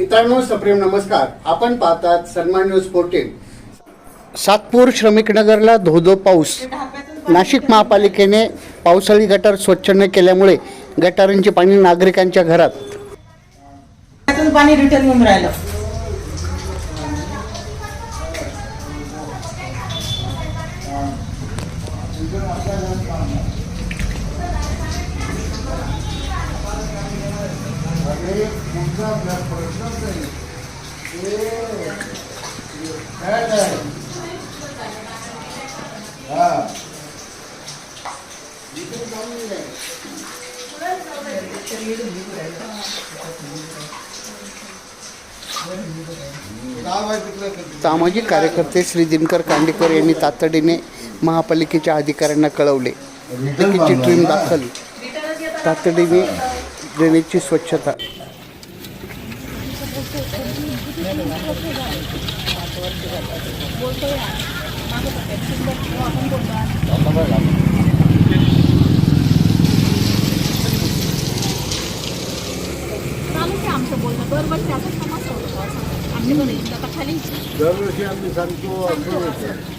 मित्रांनो सप्रेम नमस्कार. आपण पाहतात सन्मान न्यूज फोर्टीन सातपूर श्रमिक नगरला धोधो पाऊस. नाशिक महापालिकेने पावसाळी गटार स्वच्छ न केल्यामुळे गटारांचे पाणी नागरिकांच्या घरात. त्यातून पाणी रिटर्न येऊन राहिलं. सामाजिक कार्यकर्ते श्री दिनकर कांडेकर यांनी तातडीने महापालिकेच्या अधिकाऱ्यांना कळवले. ट्रेन दाखल. तातडीने ड्रेनेजची स्वच्छता. दरवर्षी आम्ही सांगतो असं